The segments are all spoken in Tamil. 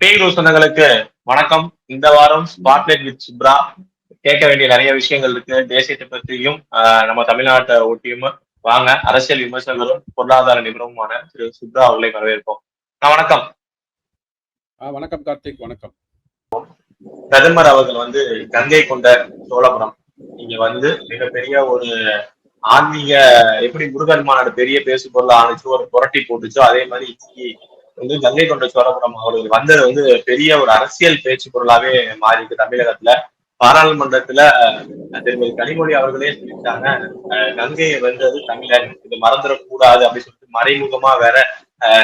பேய் சொந்தங்களுக்கு வணக்கம். இந்த வாரம் ஸ்பாட்லைட் வித் சுப்ரா கேட்க வேண்டிய நிறைய விஷயங்கள் இருக்கு. தேசியத்தை பற்றியும் நம்ம நாட்டை ஒட்டியும் வாங்க அரசியல் விமர்சகரும் பொருளாதார நிபுணருமான திரு சுப்ரா அவர்களை வரவேற்போம். வணக்கம். வணக்கம் கார்த்திக் வணக்கம். பிரதமர் அவர்கள் வந்து கங்கை கொண்ட சோழபுரம். இங்க வந்து மிகப்பெரிய ஒரு ஆன்மீக எப்படி முருகன் மாநாடு பெரிய பேசு பொருள் ஆணுச்சு ஒரு புரட்டி போட்டுச்சோ அதே மாதிரி இன்னைக்கு வந்து கங்கை கொண்ட சோழபுரம் அவர்கள் வந்தது வந்து பெரிய ஒரு அரசியல் பேச்சு பொருளாவே மாறி இருக்கு தமிழகத்துல. பாராளுமன்றத்துல திருமதி கனிமொழி அவர்களே சொல்லிட்டாங்க கங்கையை வென்றது தமிழன் இது மறந்துடக்கூடாது அப்படின்னு சொல்லிட்டு மறைமுகமா வேற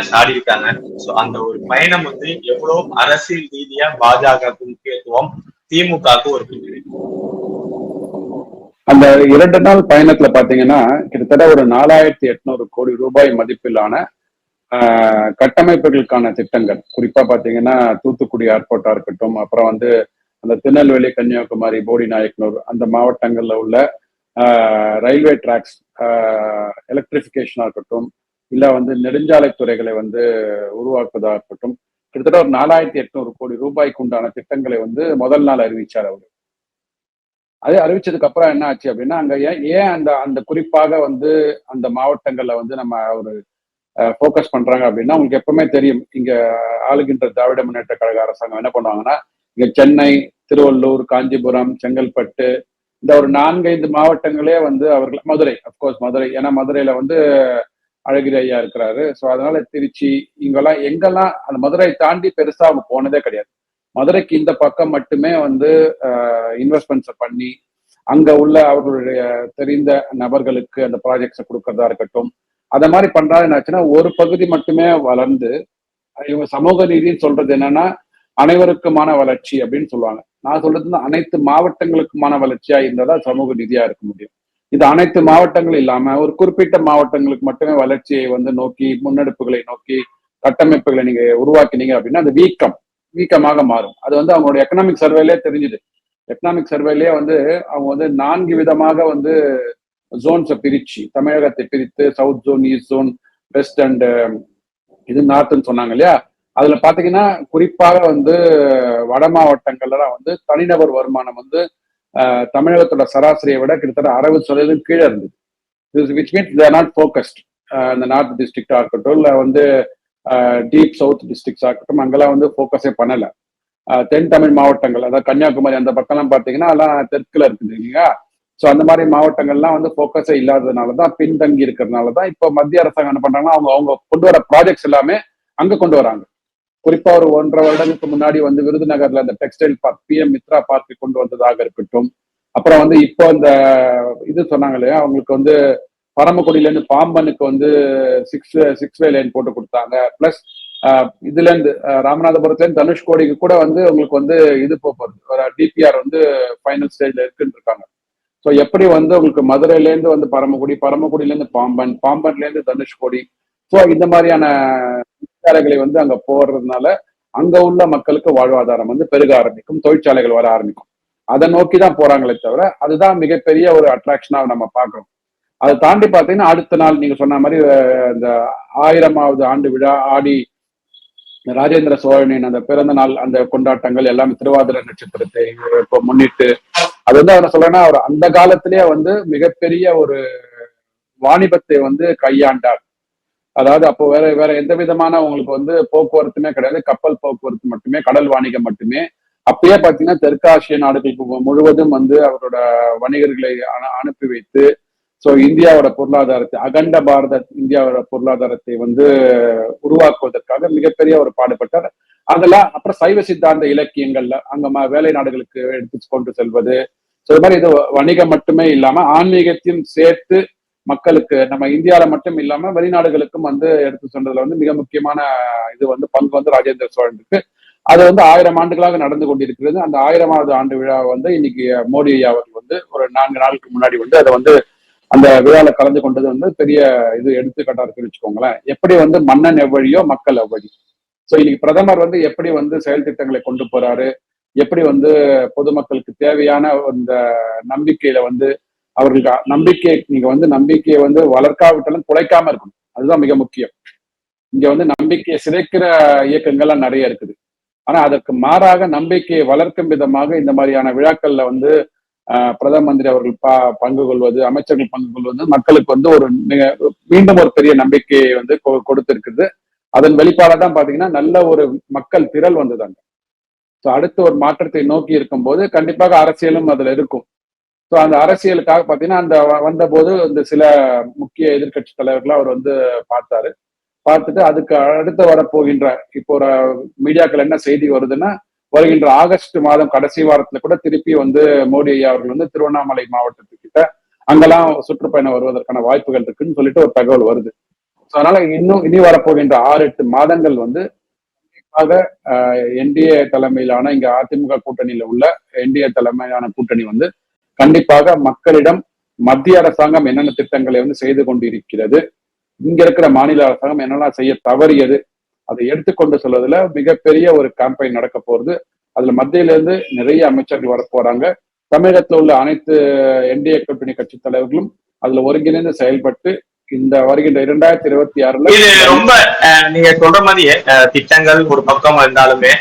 சாடி இருக்காங்க சோ அந்த ஒரு பயணம் வந்து எவ்வளவு அரசியல் ரீதியா பாஜகவுக்கு முக்கியத்துவம் திமுகவுக்கு ஒரு அந்த இரண்டு நாள் பயணத்துல பாத்தீங்கன்னா கிட்டத்தட்ட ஒரு நாலாயிரத்தி எட்நூறு கோடி ரூபாய் மதிப்பிலான கட்டமைப்புகளுக்கான திட்டங்கள். குறிப்பா பாத்தீங்கன்னா தூத்துக்குடி ஏர்போர்ட்டா இருக்கட்டும் அப்புறம் வந்து அந்த திருநெல்வேலி கன்னியாகுமரி போடி நாயக்கனூர் அந்த மாவட்டங்கள்ல உள்ள ரயில்வே டிராக்ஸ் எலக்ட்ரிபிகேஷனா இருக்கட்டும் இல்ல வந்து நெடுஞ்சாலை துறைகளை வந்து உருவாக்குவதா இருக்கட்டும் கிட்டத்தட்ட ஒரு நாலாயிரத்தி எட்நூறு கோடி ரூபாய்க்கு உண்டான திட்டங்களை வந்து முதல் நாள் அறிவிச்சார் அவர். அது அறிவிச்சதுக்கு அப்புறம் என்ன ஆச்சு அப்படின்னா அங்க ஏன் ஏன் அந்த அந்த குறிப்பாக வந்து அந்த மாவட்டங்கள்ல வந்து நம்ம ஒரு ஃபோக்கஸ் பண்றாங்க அப்படின்னா உங்களுக்கு எப்பவுமே தெரியும். இங்க ஆளுகின்ற திராவிட முன்னேற்ற கழக அரசாங்கம் என்ன பண்ணுவாங்கன்னா இங்க சென்னை திருவள்ளூர் காஞ்சிபுரம் செங்கல்பட்டு இந்த ஒரு நான்கைந்து மாவட்டங்களே வந்து அவர்கள் மதுரை அப்கோர்ஸ் மதுரை ஏன்னா மதுரையில வந்து அழகிரி ஐயா இருக்கிறாரு. ஸோ அதனால திருச்சி இங்கெல்லாம் எங்கெல்லாம் அந்த மதுரை தாண்டி பெருசா அவங்க போனதே கிடையாது. மதுரைக்கு இந்த பக்கம் மட்டுமே வந்து இன்வெஸ்ட்மெண்ட்ஸை பண்ணி அங்க உள்ள அவர்களுடைய தெரிந்த நபர்களுக்கு அந்த ப்ராஜெக்ட்ஸை கொடுக்கறதா இருக்கட்டும் அதை மாதிரி பண்றா என்னாச்சுன்னா ஒரு பகுதி மட்டுமே வளர்ந்து இவங்க சமூக நீதினு சொல்றது என்னன்னா அனைவருக்குமான வளர்ச்சி அப்படின்னு சொல்லுவாங்க. நான் சொல்றது அனைத்து மாவட்டங்களுக்குமான வளர்ச்சியா இருந்தா சமூக நிதியா இருக்க முடியும். இது அனைத்து மாவட்டங்கள் இல்லாம ஒரு குறிப்பிட்ட மாவட்டங்களுக்கு மட்டுமே வளர்ச்சியை வந்து நோக்கி முன்னெடுப்புகளை நோக்கி கட்டமைப்புகளை நீங்க உருவாக்கினீங்க அப்படின்னா அது வீக்கம். வீக்கமாக மாறும். அது வந்து அவங்களோட எக்கனாமிக் சர்வேலே தெரிஞ்சுது. எக்கனாமிக் சர்வேலயே வந்து அவங்க வந்து நான்கு விதமாக வந்து ஜோன்ஸை பிரிச்சு தமிழகத்தை பிரித்து south zone east zone west and இது நார்த்னு சொன்னாங்க இல்லையா? அதுல பாத்தீங்கன்னா குறிப்பாக வந்து வட மாவட்டங்கள்லாம் வந்து தனிநபர் வருமானம் வந்து தமிழகத்தோட சராசரியை விட கிட்டத்தட்ட அறுபது சதவீதம் கீழே இருந்தது. Which means there not focused இந்த நார்த் டிஸ்ட்ரிக்டா இருக்கட்டும் இல்லை வந்து டீப் சவுத் டிஸ்ட்ரிக்ஸா இருக்கட்டும் அங்கெல்லாம் வந்து ஃபோக்கஸே பண்ணல. தென் தமிழ் மாவட்டங்கள் அதாவது கன்னியாகுமரி அந்த பக்கம்லாம் பார்த்தீங்கன்னா அதெல்லாம் தெற்குல இருக்குது இல்லைங்களா ஸோ அந்த மாதிரி மாவட்டங்கள்லாம் வந்து ஃபோக்கஸே இல்லாததுனால தான் பின்தங்கி இருக்கிறதுனால தான் இப்போ மத்திய அரசாங்கம் என்ன பண்றாங்கன்னா அவங்க அவங்க கொண்டு வர ப்ராஜெக்ட்ஸ் எல்லாமே அங்க கொண்டு வராங்க. குறிப்பா ஒரு ஒன்றரை வருடங்களுக்கு முன்னாடி வந்து விருதுநகர்ல அந்த textile park P M Mitra park கொண்டு வந்ததாக இருக்கட்டும். அப்புறம் வந்து இப்போ அந்த இது சொன்னாங்க இல்லையா அவங்களுக்கு வந்து பரமக்குடியில இருந்து பாம்பனுக்கு வந்து சிக்ஸ் சிக்ஸ் வே லைன் போட்டு கொடுத்தாங்க. பிளஸ் இதுல இருந்து ராமநாதபுரத்துல இருந்து தனுஷ்கோடிக்கு கூட வந்து உங்களுக்கு வந்து இது போகிறது டிபிஆர் வந்து ஃபைனல் ஸ்டேஜ்ல இருக்குன்னு இருக்காங்க. ஸோ எப்படி வந்து உங்களுக்கு மதுரையிலேருந்து வந்து பரமக்குடி பரமக்குடியிலேருந்து பாம்பன் பாம்பன்ல இருந்து தனுஷ்கோடி ஸோ இந்த மாதிரியான தொழிற்சாலைகளை வந்து அங்க போடுறதுனால அங்க உள்ள மக்களுக்கு வாழ்வாதாரம் வந்து பெருக ஆரம்பிக்கும் தொழிற்சாலைகள் வர ஆரம்பிக்கும். அதை நோக்கி தான் போறாங்களே தவிர அதுதான் மிகப்பெரிய ஒரு அட்ராக்ஷனா நம்ம பார்க்குறோம். அதை தாண்டி பார்த்தீங்கன்னா அடுத்த நாள் நீங்க சொன்ன மாதிரி இந்த ஆயிரமாவது ஆண்டு விழா ஆடி ராஜேந்திர சோழனின் அந்த பிறந்த நாள் அந்த கொண்டாட்டங்கள் எல்லாமே திருவாதிரை நட்சத்திரத்தை இப்போ முன்னிட்டு அது வந்து அவர் சொல்லனா அவர் அந்த காலத்திலேயே வந்து மிகப்பெரிய ஒரு வாணிபத்தை வந்து கையாண்டார். அதாவது அப்போ வேற வேற எந்த விதமான உங்களுக்கு வந்து போக்குவரத்துமே கிடையாது. கப்பல் போக்குவரத்து மட்டுமே கடல் வாணிகம் மட்டுமே. அப்பயே பாத்தீங்கன்னா தெற்காசிய நாடுகளுக்கு முழுவதும் வந்து அவரோட வணிகர்களை அனுப்பி வைத்து ஸோ இந்தியாவோட பொருளாதாரத்தை அகண்ட பாரத இந்தியாவோட பொருளாதாரத்தை வந்து உருவாக்குவதற்காக மிகப்பெரிய ஒரு பாடுபட்டார். அதெல்லாம் அப்புறம் சைவ சித்தாந்த இலக்கியங்கள்ல அங்க வேலை நாடுகளுக்கு எடுத்து கொண்டு செல்வது. ஸோ இது மாதிரி இது வணிகம் மட்டுமே இல்லாம ஆன்மீகத்தையும் சேர்த்து மக்களுக்கு நம்ம இந்தியாவில மட்டும் இல்லாம வெளிநாடுகளுக்கும் வந்து எடுத்து சென்றதுல வந்து மிக முக்கியமான இது வந்து பங்கு வந்து ராஜேந்திர சோழன் இருக்கு. அது வந்து ஆயிரம் ஆண்டுகளாக நடந்து கொண்டிருக்கிறது. அந்த ஆயிரமாவது ஆண்டு விழா வந்து இன்னைக்கு மோடி ஐயா அவர்கள் வந்து ஒரு நான்கு நாளுக்கு முன்னாடி வந்து அதை வந்து அந்த விழாவில் கலந்து கொண்டது வந்து பெரிய இது எடுத்துக்காட்டா இருக்குன்னு வச்சுக்கோங்களேன். எப்படி வந்து மன்னன் எவ்வழியோ மக்கள் எவ்வழி. ஸோ இன்னைக்கு பிரதமர் வந்து எப்படி வந்து செயல் திட்டங்களை கொண்டு போறாரு? எப்படி வந்து பொதுமக்களுக்கு தேவையான இந்த நம்பிக்கையில வந்து அவர்களுக்கு நம்பிக்கை நீங்க வந்து நம்பிக்கையை வந்து வளர்க்காவிட்டாலும் குலைக்காம இருக்கணும். அதுதான் மிக முக்கியம். இங்க வந்து நம்பிக்கையை சிதைக்கிற இயக்கங்கள்லாம் நிறைய இருக்குது. ஆனா அதற்கு மாறாக நம்பிக்கையை வளர்க்கும் விதமாக இந்த மாதிரியான விழாக்கள்ல வந்து ஆஹ், பிரதம மந்திரி அவர்கள் ப பங்கு கொள்வது அமைச்சர்கள் பங்கு கொள்வது மக்களுக்கு வந்து ஒரு மீண்டும் ஒரு பெரிய நம்பிக்கையை வந்து கொ- கொடுத்திருக்குது அதன் வெளிப்பாடாக தான் பாத்தீங்கன்னா நல்ல ஒரு மக்கள் திரள் வந்ததாங்க. ஸோ அடுத்த ஒரு மாற்றத்தை நோக்கி இருக்கும்போது கண்டிப்பாக அரசியலும் அதுல இருக்கும். ஸோ அந்த அரசியலுக்காக பாத்தீங்கன்னா அந்த வ- வந்தபோது இந்த சில முக்கிய எதிர்க்கட்சி தலைவர்களை அவர் வந்து பார்த்தாரு. பார்த்துட்டு அதுக்கு அடுத்து வரப்போகின்ற இப்போ ஒரு மீடியாக்கள் என்ன செய்தி வருதுன்னா வருகின்ற ஆகஸ்ட் மாதம் கடைசி வாரத்துல கூட திருப்பி வந்து மோடி ஐயா அவர்கள் வந்து திருவண்ணாமலை மாவட்டத்துக்கிட்ட அங்கெல்லாம் சுற்றுப்பயணம் வருவதற்கான வாய்ப்புகள் இருக்குன்னு சொல்லிட்டு ஒரு தகவல் வருது. அதனால இன்னும் இனி வரப்போகின்ற ஆறு எட்டு மாதங்கள் வந்து கண்டிப்பாக என்டிஏ தலைமையிலான இங்க அதிமுக கூட்டணியில உள்ள என்டிஏ தலைமையிலான கூட்டணி வந்து கண்டிப்பாக மக்களிடம் மத்திய அரசாங்கம் என்னென்ன திட்டங்களை வந்து செய்து கொண்டிருக்கிறது இங்க இருக்கிற மாநில அரசாங்கம் என்னெல்லாம் செய்ய தவறியது அதை எடுத்துக்கொண்டு சொல்வதுல மிகப்பெரிய ஒரு கேம்பெயின் நடக்க போறது அதுல மத்தியில இருந்து நிறைய அமைச்சர்கள் வர போறாங்க உள்ள அனைத்து என்டிஏ கூட்டணி கட்சி தலைவர்களும் அதுல ஒருங்கிணைந்து செயல்பட்டு இந்த வருகின்ற இரண்டாயிரத்தி இருபத்தி ஆறுல இது ரொம்ப நீங்க சொல்ற மாதிரி திட்டங்கள் ஒரு பக்கம் இருந்தாலுமே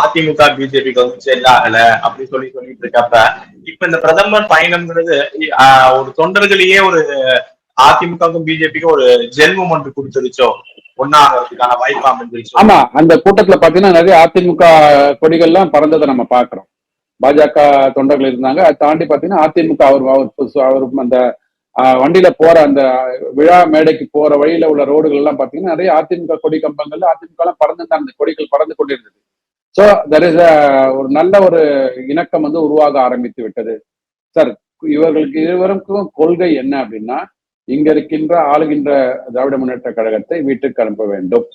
அதிமுக பிஜேபிக்கு வந்து செல்ல ஆகல அப்படி சொல்லி சொல்லிட்டு இருக்கப்ப இப்ப இந்த பிரதமர் பயணம்ங்கிறது ஒரு தொண்டர்களையே ஒரு அதிமுகவுக்கும் பிஜேபிக்கும் ஒரு ஜென்மம் ஒன்று கொடுத்துருச்சோ? ஒன்னாகிறதுக்கான வாய்ப்பு அமைஞ்சிருச்சோ? ஆமா அந்த கூட்டத்துல பாத்தீங்கன்னா நிறைய அதிமுக கொடிகள்லாம் பறந்ததை நம்ம பாக்குறோம். பாஜக தொண்டர்கள் இருந்தாங்க அதை தாண்டி பாத்தீங்கன்னா அதிமுக அவர் அவர் அந்த வண்டியில போற அந்த விழா மேடைக்கு போற வழியில உள்ள ரோடுகள் எல்லாம் பாத்தீங்கன்னா நிறைய அதிமுக கொடி கம்பங்கள்ல அதிமுக எல்லாம் பறந்துதான் அந்த கொடிகள் பறந்து கொண்டிருந்தது. சோ தர் இஸ் ஒரு நல்ல ஒரு இணக்கம் வந்து உருவாக ஆரம்பித்து விட்டது. சார் இவர்களுக்கு இருவருக்கும் கொள்கை என்ன அப்படின்னா இங்க இருக்கின்ற ஆளுகின்ற திராவிட முன்னேற்ற கழகத்தை வீட்டுக்கு அனுப்ப வேண்டும்.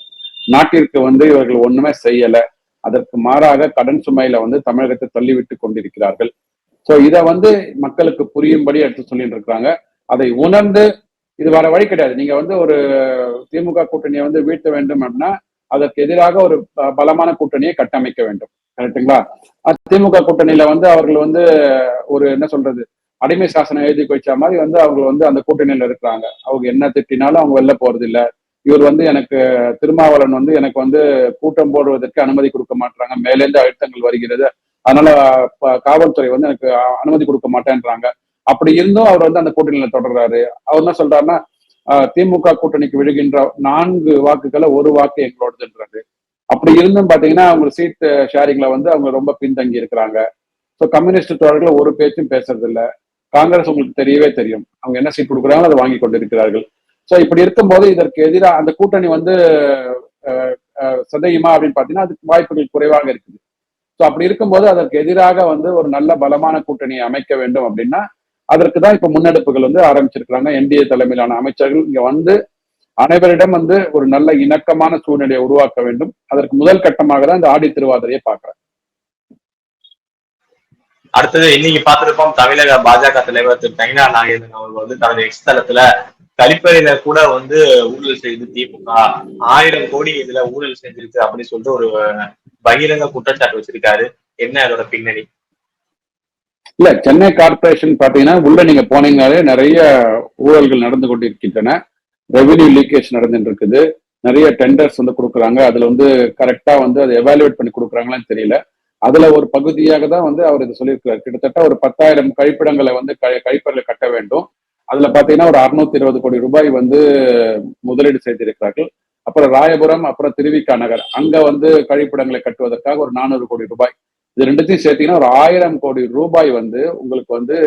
நாட்டிற்கு வந்து இவர்கள் ஒண்ணுமே செய்யல. அதற்கு மாறாக கடன் சுமையில வந்து தமிழகத்தை தள்ளிவிட்டு கொண்டிருக்கிறார்கள். சோ இதை வந்து மக்களுக்கு புரியும்படி எடுத்து சொல்லிட்டு இருக்கிறாங்க அதை உணர்ந்து இது வர வழி கிடையாது. நீங்க வந்து ஒரு திமுக கூட்டணியை வந்து வீழ்த்த வேண்டும் அப்படின்னா அதற்கு எதிராக ஒரு ப- பலமான கூட்டணியை கட்டமைக்க வேண்டும். கரெக்ட்டுங்களா? திமுக கூட்டணியில வந்து அவர்கள் வந்து ஒரு என்ன சொல்றது அடிமை சாசனம் எழுதி வச்ச மாதிரி வந்து அவங்க வந்து அந்த கூட்டணியில இருக்கிறாங்க. அவங்க என்ன திட்டினாலும் அவங்க வெளில போறது இல்ல இவர் வந்து எனக்கு திருமாவளவன் வந்து எனக்கு வந்து கூட்டம் போடுவதற்கு அனுமதி கொடுக்க மாட்டாங்க மேலேந்து அழுத்தங்கள் வருகிறது. அதனால காவல்துறை வந்து எனக்கு அனுமதி கொடுக்க மாட்டேன்றாங்க. அப்படி இருந்தும் அவர் வந்து அந்த கூட்டணியில தொடர்றாரு. அவர் என்ன சொல்றாருன்னா திமுக கூட்டணிக்கு விழுகின்ற நான்கு வாக்குகளை ஒரு வாக்கு எங்களோடதுன்றாரு. அப்படி இருந்தும் பாத்தீங்கன்னா அவங்க சீட் ஷேரிங்ல வந்து அவங்க ரொம்ப பின்தங்கி இருக்கிறாங்க. ஸோ கம்யூனிஸ்ட் தோழர்கள் ஒரு பேச்சும் பேசுறது இல்ல காங்கிரஸ் உங்களுக்கு தெரியவே தெரியும். அவங்க என்ன சீட் கொடுக்குறாங்களோ அதை வாங்கி கொண்டிருக்கிறார்கள். ஸோ இப்படி இருக்கும்போது இதற்கு எதிராக அந்த கூட்டணி வந்து அஹ், அப்படின்னு பார்த்தீங்கன்னா அதுக்கு வாய்ப்புகள் குறைவாக இருக்குது. ஸோ அப்படி இருக்கும்போது அதற்கு எதிராக வந்து ஒரு நல்ல பலமான கூட்டணியை அமைக்க வேண்டும் அப்படின்னா அதற்கு தான் இப்ப முன்னெடுப்புகள் வந்து ஆரம்பிச்சிருக்கிறாங்க. என்டிஏ தலைமையிலான அமைச்சர்கள் இங்க வந்து அனைவரிடம் வந்து ஒரு நல்ல இணக்கமான சூழ்நிலையை உருவாக்க வேண்டும். அதற்கு முதல் கட்டமாக தான் இந்த ஆடி திருவாதிரையை பாக்குறேன் அடுத்தது இன்னைக்கு பார்த்திருப்போம் தமிழக பாஜக தலைவர் திரு. நயினா நாகேந்திரன் அவர்கள் வந்து தனது எக்ஸ் தளத்துல கழிப்பறையில கூட வந்து ஊழல் செய்து திமுக ஆயிரம் கோடி இதுல ஊழல் செஞ்சிருக்கு அப்படின்னு சொல்லிட்டு ஒரு பகிரங்க குற்றச்சாட்டு வச்சிருக்காரு. என்ன அதோட பின்னணி? இல்ல சென்னை கார்பரேஷன் பாத்தீங்கன்னா உள்ள நீங்க போனீங்கனாலே நிறைய ஊழல்கள் நடந்து கொண்டிருக்கின்றன. ரெவென்யூ லீக்கேஜ் நடந்துட்டு இருக்குது நிறைய டெண்டர்ஸ் வந்து கொடுக்குறாங்க. அதுல வந்து கரெக்டா வந்து அதை எவாலுவேட் பண்ணி கொடுக்குறாங்களான்னு தெரியல. அதுல ஒரு பகுதியாக தான் வந்து அவர் இது சொல்லியிருக்கிறார். கிட்டத்தட்ட ஒரு பத்தாயிரம் கழிப்பிடங்களை வந்து க- கழிப்பறையில கட்ட வேண்டும். அதுல பாத்தீங்கன்னா ஒரு அறுநூத்தி இருபது கோடி ரூபாய் வந்து முதலீடு செய்திருக்கிறார்கள். அப்புறம் ராயபுரம் அப்புறம் திருவிக்கா நகர். அங்க வந்து கழிப்பிடங்களை கட்டுவதற்காக ஒரு நானூறு கோடி ரூபாய் இது ரெண்டுத்தையும் சேர்த்தீங்கன்னா ஒரு ஆயிரம் கோடி ரூபாய் வந்து உங்களுக்கு வந்து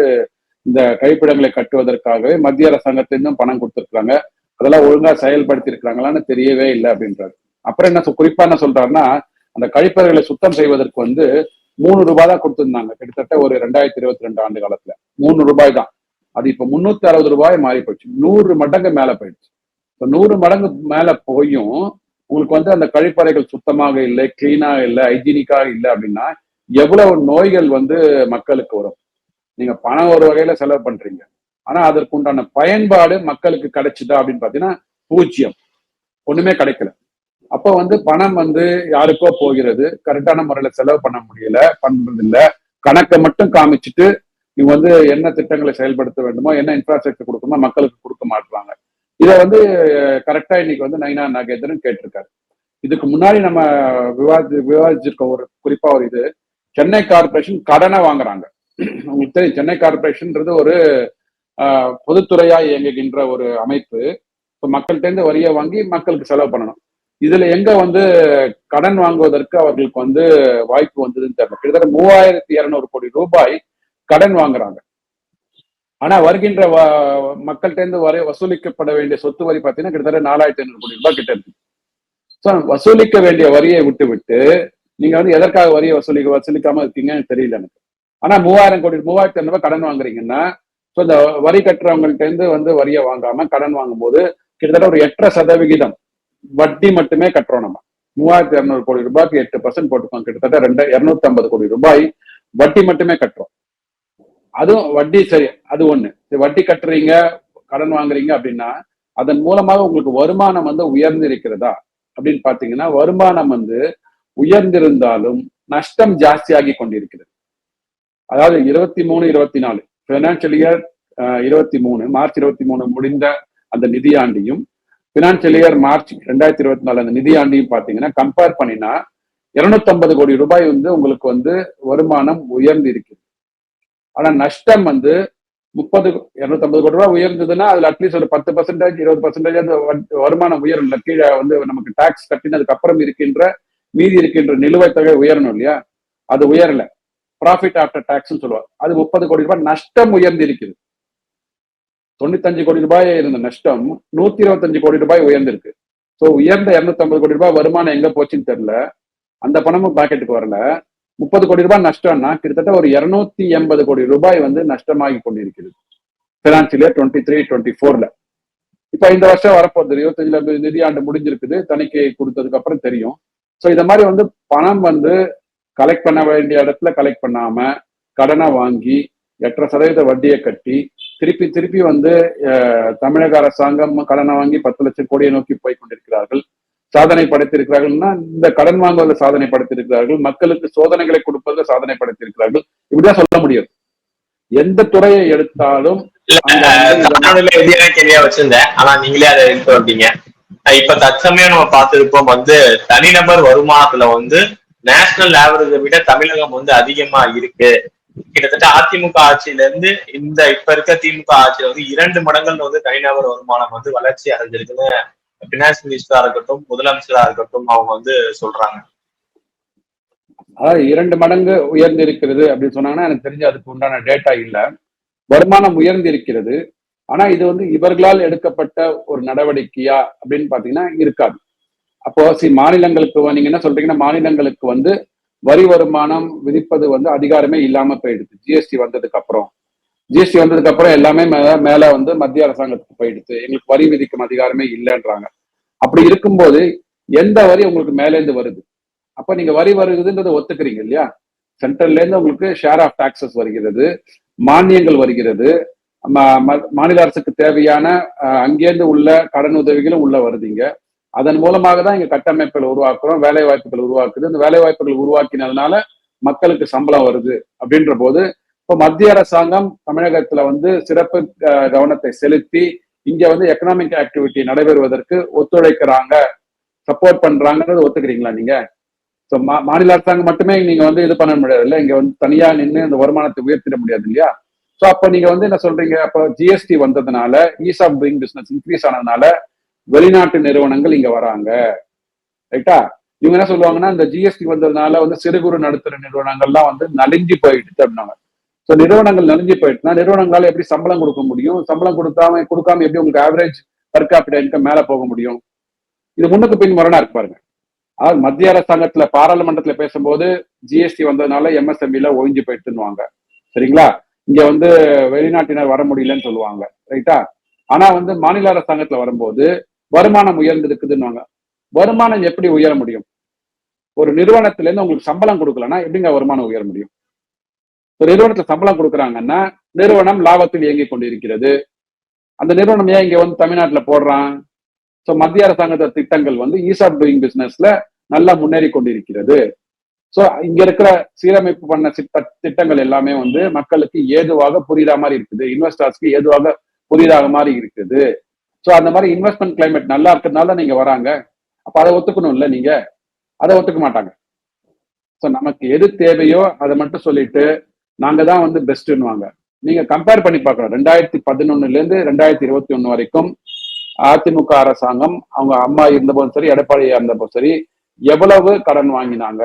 இந்த கழிப்பிடங்களை கட்டுவதற்காகவே மத்திய அரசாங்கத்திலிருந்தும் பணம் கொடுத்துருக்காங்க அதெல்லாம் ஒழுங்கா செயல்படுத்தி இருக்கிறாங்களான்னு தெரியவே இல்லை அப்படின்றாரு. அப்புறம் என்ன குறிப்பா என்ன சொல்றாருன்னா அந்த கழிப்பறைகளை சுத்தம் செய்வதற்கு வந்து மூணு ரூபாய் தான் கொடுத்துருந்தாங்க. கிட்டத்தட்ட ஒரு ரெண்டாயிரத்தி இருபத்தி ரெண்டு ஆண்டு காலத்துல. மூணு ரூபாய் தான். அது இப்ப முன்னூத்தி அறுபது ரூபாய் மாறி போயிடுச்சு. நூறு மடங்கு மேல போயிடுச்சு. இப்ப நூறு மடங்கு மேல போயும் உங்களுக்கு வந்து அந்த கழிப்பறைகள் சுத்தமாக இல்லை கிளீனா இல்லை ஹைஜீனிக்கா இல்லை அப்படின்னா எவ்வளவு நோய்கள் வந்து மக்களுக்கு வரும். நீங்க பணம் ஒரு வகையில செலவு பண்றீங்க. ஆனா அதற்கு உண்டான பயன்பாடு மக்களுக்கு கிடைச்சுதா அப்படின்னு பாத்தீங்கன்னா பூஜ்ஜியம். ஒண்ணுமே கிடைக்கல. அப்போ வந்து பணம் வந்து யாருக்கோ போகிறது. கரெக்டான முறையில செலவு பண்ண முடியல பண்றது இல்ல கணக்கை மட்டும் காமிச்சிட்டு இவங்க வந்து என்ன திட்டங்களை செயல்படுத்த வேண்டுமோ என்ன இன்ஃப்ராஸ்ட்ரக்சர் கொடுக்கணுமோ மக்களுக்கு கொடுக்க மாட்டுறாங்க. இதை வந்து கரெக்டா இன்னைக்கு வந்து நைனா நாகேந்திரன் கேட்டிருக்காரு. இதுக்கு முன்னாடி நம்ம விவாதி விவாதிச்சிருக்க ஒரு குறிப்பா ஒரு இது சென்னை கார்பரேஷன் கடனை வாங்குறாங்க. உங்களுக்கு தெரியும் சென்னை கார்பரேஷன்ன்றது ஒரு ஆஹ், பொதுத்துறையா இயங்குகின்ற ஒரு அமைப்பு. இப்போ மக்கள்கிட்டேருந்து வரியை வாங்கி மக்களுக்கு செலவு பண்ணணும். இதுல எங்க வந்து கடன் வாங்குவதற்கு அவர்களுக்கு வந்து வாய்ப்பு வந்ததுன்னு தெரியல. கிட்டத்தட்ட மூவாயிரத்தி இருநூறு கோடி ரூபாய் கடன் வாங்குறாங்க. ஆனா வருகின்ற வ- மக்கள்கிட்ட இருந்து வரை வசூலிக்கப்பட வேண்டிய சொத்து வரி பார்த்தீங்கன்னா கிட்டத்தட்ட நாலாயிரத்தி ஐநூறு கோடி ரூபாய் கிட்ட இருக்கு. ஸோ வசூலிக்க வேண்டிய வரியை விட்டு விட்டு நீங்க வந்து எதற்காக வரி வசூலி வசூலிக்காம இருக்கீங்கன்னு தெரியல எனக்கு. ஆனா மூவாயிரம் கோடி மூவாயிரத்தி ஐநூறு ரூபாய் கடன் வாங்குறீங்கன்னா ஸோ இந்த வரி கட்டுறவங்கள்ட்ட இருந்து வந்து வரியை வாங்காம கடன் வாங்கும்போது கிட்டத்தட்ட ஒரு எட்டரை சதவிகிதம் வட்டி மட்டுமே கட்டுறோம் நம்ம. மூவாயிரத்தி இருநூறு கோடி ரூபாய்க்கு எட்டு பர்சன்ட் போட்டுக்கோங்க. கிட்டத்தட்ட ரெண்டு இருநூத்தி ஐம்பது கோடி ரூபாய் வட்டி மட்டுமே கட்டுறோம். அதுவும் வட்டி சரி அது ஒண்ணு. வட்டி கட்டுறீங்க கடன் வாங்குறீங்க அப்படின்னா அதன் மூலமாக உங்களுக்கு வருமானம் வந்து உயர்ந்து இருக்கிறதா அப்படின்னு பாத்தீங்கன்னா வருமானம் வந்து உயர்ந்திருந்தாலும் நஷ்டம் ஜாஸ்தியாகி கொண்டிருக்கிறது. அதாவது இருபத்தி மூணு இருபத்தி நாலு பினான்சியல் இயர் இருபத்தி மூணு மார்ச் இருபத்தி மூணு முடிந்த அந்த நிதியாண்டியும் பினான்சியல் இயர் மார்ச் ரெண்டாயிரத்தி இருபத்தி நாலு அந்த நிதியாண்டியும் பாத்தீங்கன்னா கம்பேர் பண்ணினா 250 கோடி ரூபாய் வந்து உங்களுக்கு வந்து வருமானம் உயர்ந்து இருக்குது ஆனா நஷ்டம் வந்து முப்பது இருநூத்தம்பது கோடி ரூபாய் உயர்ந்ததுன்னா அதுல அட்லீஸ்ட் ஒரு பத்து பர்சன்டேஜ் இருபது பர்சன்டேஜ் வருமானம் உயரும் கீழே வந்து நமக்கு டாக்ஸ் கட்டினதுக்கு அப்புறம் இருக்கின்ற மீதி இருக்கின்ற நிலுவைத் தொகை உயரணும் இல்லையா? அது உயரல. ப்ராஃபிட் ஆஃப்டர் டாக்ஸ் சொல்லுவாங்க. அது முப்பது கோடி ரூபாய் நஷ்டம் உயர்ந்து இருக்குது தொண்ணூத்தஞ்சு கோடி ரூபாய் இருந்த நஷ்டம் நூத்தி இருபத்தஞ்சு கோடி ரூபாய் உயர்ந்திருக்கு. ஸோ உயர்ந்த இருநூத்தி ஐம்பது கோடி ரூபாய் வருமானம் எங்க போச்சுன்னு தெரியல. அந்த பணமும் பாக்கெட்டுக்கு வரல. முப்பது கோடி ரூபாய் நஷ்டம்னா கிட்டத்தட்ட ஒரு இருநூத்தி எண்பது கோடி ரூபாய் வந்து நஷ்டமாகி கொண்டிருக்கிறது financial year twenty three twenty ஃபோர்ல இப்ப இந்த வருஷம் வரப்போகுது. இருபத்தஞ்சுல நிதியாண்டு முடிஞ்சிருக்குது. தணிக்கை கொடுத்ததுக்கு அப்புறம் தெரியும். ஸோ இந்த மாதிரி வந்து பணம் வந்து கலெக்ட் பண்ண வேண்டிய இடத்துல கலெக்ட் பண்ணாம கடனை வாங்கி எட்டரை சதவீத வட்டியை கட்டி திருப்பி திருப்பி வந்து தமிழக அரசாங்கம் கடனை வாங்கி பத்து லட்சம் கோடியை நோக்கி போய் கொண்டிருக்கிறார்கள். சாதனை படைத்திருக்கிறார்கள்னா இந்த கடன் வாங்குவதில் சாதனை படைத்திருக்கிறார்கள் மக்களுக்கு சோதனைகளை கொடுப்பதில் சாதனை படைத்திருக்கிறார்கள் இப்படிதான் சொல்ல முடியும். எந்த துறையை எடுத்தாலும் வச்சிருந்தேன். ஆனா நீங்களே அதை எடுத்து வந்தீங்க இப்ப தற்சமயம் நம்ம பார்த்திருப்போம் வந்து தனிநபர் வருமானத்துல வந்து நேஷனல் ஆவரேஜை விட தமிழகம் வந்து அதிகமா இருக்கு. கிட்டத்தட்ட அதிமுக ஆட்சியில இருந்து இந்த இப்ப இருக்க திமுக ஆட்சியில வந்து இரண்டு மடங்கள் வந்து தனிநபர் வருமானம் வந்து வளர்ச்சி அடைஞ்சிருக்குன்னு பினான்ஸ் மினிஸ்டரா இருக்கட்டும் முதலமைச்சரா இருக்கட்டும் அவங்க வந்து சொல்றாங்க. அதாவது இரண்டு மடங்கு உயர்ந்து இருக்கிறது அப்படின்னு சொன்னாங்கன்னா எனக்கு தெரிஞ்சு அதுக்கு உண்டான டேட்டா இல்ல. வருமானம் உயர்ந்து இருக்கிறது ஆனா இது வந்து இவர்களால் எடுக்கப்பட்ட ஒரு நடவடிக்கையா அப்படின்னு பாத்தீங்கன்னா இருக்காது. அப்போ சி மாநிலங்களுக்கு நீங்க என்ன சொல்றீங்கன்னா மாநிலங்களுக்கு வந்து வரி வருமானம் விதிப்பது வந்து அதிகாரமே இல்லாம போயிடுது. ஜிஎஸ்டி வந்ததுக்கு அப்புறம். ஜிஎஸ்டி வந்ததுக்கு அப்புறம் எல்லாமே மேல மேல வந்து மத்திய அரசாங்கத்துக்கு போயிடுது. எங்களுக்கு வரி விதிக்கும் அதிகாரமே இல்லைன்றாங்க. அப்படி இருக்கும்போது எந்த வரி உங்களுக்கு மேலேந்து வருது? அப்ப நீங்க வரி வருதுன்றத ஒத்துக்கிறீங்க இல்லையா? சென்ட்ரல்ல இருந்து உங்களுக்கு ஷேர் ஆஃப் டாக்ஸஸ் வருகிறது. மானியங்கள் வருகிறது. மாநில அரசுக்கு தேவையான அங்கேருந்து உள்ள கடன் உதவிகளும் உள்ள வருதுங்க அதன் மூலமாக தான் இங்க கட்டமைப்புகள் உருவாக்குறோம் வேலை வாய்ப்புகள் உருவாக்குது. இந்த வேலை வாய்ப்புகள் உருவாக்கினதுனால மக்களுக்கு சம்பளம் வருது அப்படின்ற போது இப்போ மத்திய அரசாங்கம் தமிழகத்துல வந்து சிறப்பு கவனத்தை செலுத்தி இங்க வந்து எக்கனாமிக் ஆக்டிவிட்டி நடைபெறுவதற்கு ஒத்துழைக்கிறாங்க. சப்போர்ட் பண்றாங்கன்றது ஒத்துக்கிறீங்களா நீங்க? ஸோ மாநில அரசாங்கம் மட்டுமே நீங்க வந்து இது பண்ண முடியாது இல்ல இங்க வந்து தனியா நின்று இந்த வருமானத்தை உயர்த்திட முடியாது இல்லையா? ஸோ அப்ப நீங்க வந்து என்ன சொல்றீங்க? அப்போ ஜிஎஸ்டி வந்ததுனால ease of doing business increase ஆனதுனால வெளிநாட்டு நிறுவனங்கள் இங்க வராங்க. ரைட்டா இவங்க என்ன சொல்லுவாங்கன்னா இந்த ஜிஎஸ்டி வந்ததுனால வந்து சிறு குறு நடுத்தர நிறுவனங்கள்லாம் வந்து நலிஞ்சு போயிட்டு அப்படின்னாங்க. ஸோ நிறுவனங்கள் நலிஞ்சு போயிட்டுனா நிறுவனங்களால எப்படி சம்பளம் கொடுக்க முடியும்? சம்பளம் கொடுத்தாம கொடுக்காம எப்படி உங்களுக்கு ஆவரேஜ் per capita இன்கம் மேல போக முடியும்? இது முன்னுக்கு பின் முரணா இருக்கு பாருங்க. அதாவது மத்திய அரசாங்கத்துல பாராளுமன்றத்துல பேசும்போது ஜிஎஸ்டி வந்ததுனால எம்எஸ்எம்இல ஒழிஞ்சு போயிட்டுன்னுவாங்க சரிங்களா? இங்க வந்து வெளிநாட்டினர் வர முடியலன்னு சொல்லுவாங்க ரைட்டா ஆனா வந்து மாநில அரசாங்கத்துல வரும்போது வருமானம் உயர்ந்திருக்குதுன்னுவாங்க. வருமானம் எப்படி உயர முடியும்? ஒரு நிறுவனத்துல இருந்து உங்களுக்கு சம்பளம் கொடுக்கலன்னா எப்படிங்க வருமானம் உயர முடியும்? ஒரு நிறுவனத்துல சம்பளம் கொடுக்குறாங்கன்னா நிறுவனம் லாபத்தில் இயங்கிக் கொண்டிருக்கிறது. அந்த நிறுவனம் ஏன் இங்க வந்து தமிழ்நாட்டுல போடுறான்? ஸோ மத்திய அரசாங்கத்த திட்டங்கள் வந்து ஈஸ் ஆஃப் டூயிங் பிசினஸ்ல நல்லா முன்னேறி கொண்டிருக்கிறது. ஸோ இங்க இருக்கிற சீரமைப்பு பண்ண திட்ட திட்டங்கள் எல்லாமே வந்து மக்களுக்கு ஏதுவாக புரியுற மாதிரி இருக்குது. இன்வெஸ்டர்ஸ்க்கு ஏதுவாக புரியுறாக மாதிரி இருக்குது. ஸோ அந்த மாதிரி இன்வெஸ்ட்மெண்ட் கிளைமேட் நல்லா இருக்கிறதுனால நீங்க வராங்க. அப்ப அதை ஒத்துக்கணும்ல நீங்க? அதை ஒத்துக்க மாட்டாங்க. ஸோ நமக்கு எது தேவையோ அதை மட்டும் சொல்லிட்டு நாங்க தான் வந்து பெஸ்ட்னுவாங்க நீங்க கம்பேர் பண்ணி பார்க்கலாம். ரெண்டாயிரத்தி பதினொன்னுல இருந்து ரெண்டாயிரத்தி இருபத்தி ஒன்னு வரைக்கும் அதிமுக அரசாங்கம் அவங்க அம்மா இருந்தபோதும் சரி எடப்பாடி இருந்தபோதும் சரி எவ்வளவு கடன் வாங்கினாங்க?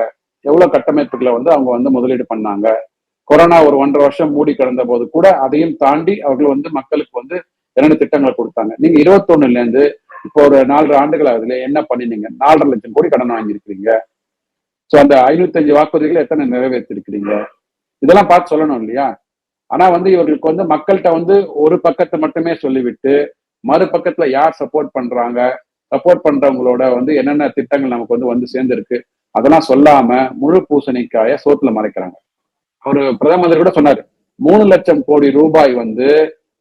எவ்வளவு கட்டமைப்புகளை வந்து அவங்க வந்து முதலீடு பண்ணாங்க. கொரோனா ஒரு ஒன்றரை வருஷம் மூடி கிடந்த போது கூட அதையும் தாண்டி அவர்கள் வந்து மக்களுக்கு வந்து என்னென்ன திட்டங்களை கொடுத்தாங்க. நீங்க இருபத்தொன்னுல இருந்து இப்போ ஒரு நாலரை ஆண்டுகள் அதுல என்ன பண்ணினீங்க? நாலரை லட்சம் கோடி கடன் வாங்கியிருக்கிறீங்க. சோ அந்த ஐநூத்தஞ்சு வாக்குறுதிகளை எத்தனை நிறைவேற்றிருக்கிறீங்க? இதெல்லாம் பார்த்து சொல்லணும் இல்லையா? ஆனா வந்து இவர்களுக்கு வந்து மக்கள்கிட்ட வந்து ஒரு பக்கத்தை மட்டுமே சொல்லிவிட்டு மறுபக்கத்துல யார் சப்போர்ட் பண்றாங்க? சப்போர்ட் பண்றவங்களோட வந்து என்னென்ன திட்டங்கள் நமக்கு வந்து வந்து சேர்ந்திருக்கு? அதெல்லாம் சொல்லாம முழு பூசணிக்காய சோத்துல மறைக்கிறாங்க. அவரு பிரதமர் கூட சொன்னாரு மூணு லட்சம் கோடி ரூபாய் வந்து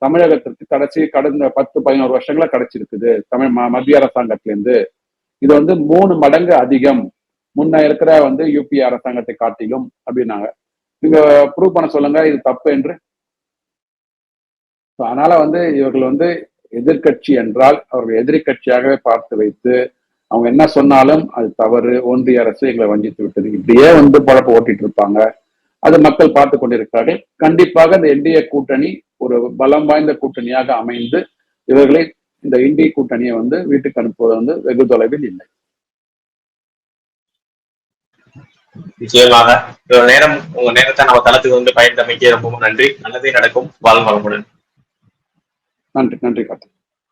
தமிழகத்திற்கு கடைசி கடந்த பத்து பதினோரு வருஷங்களா கிடைச்சிருக்குது தமிழ் மத்திய அரசாங்கத்துல இருந்து இது வந்து மூணு மடங்கு அதிகம். முன்ன இருக்கிற வந்து யூபி அரசாங்கத்தை காட்டிலும் அப்படின்னாங்க. நீங்க ப்ரூவ் பண்ண சொல்லுங்க இது தப்பு என்று. அதனால வந்து இவர்கள் வந்து எதிர்க்கட்சி என்றால் அவர்கள் எதிரி கட்சியாகவே பார்த்து வைத்து அவங்க என்ன சொன்னாலும் அது தவறு. ஒன்றிய அரசு எங்களை வஞ்சித்து விட்டது. இப்படியே வந்து பழப்ப ஓட்டிட்டு இருப்பாங்க. அது மக்கள் பார்த்து கொண்டிருக்கிறார்கள். கண்டிப்பாக இந்த என்டிஏ கூட்டணி ஒரு பலம் வாய்ந்த கூட்டணியாக அமைந்து இவர்களை இந்த இந்திய கூட்டணியை வந்து வீட்டுக்கு அனுப்புவது வந்து வெகு தொலைவில் இல்லை. நிச்சயமாக இவ்வளவு நேரம் உங்க நேரத்தை நம்ம தளத்துக்கு வந்து பயந்தமைக்கு ரொம்பவும் நன்றி. நல்லதே நடக்கும். வாழ் வளமுடன். நன்றி நன்றி கார்த்திக்.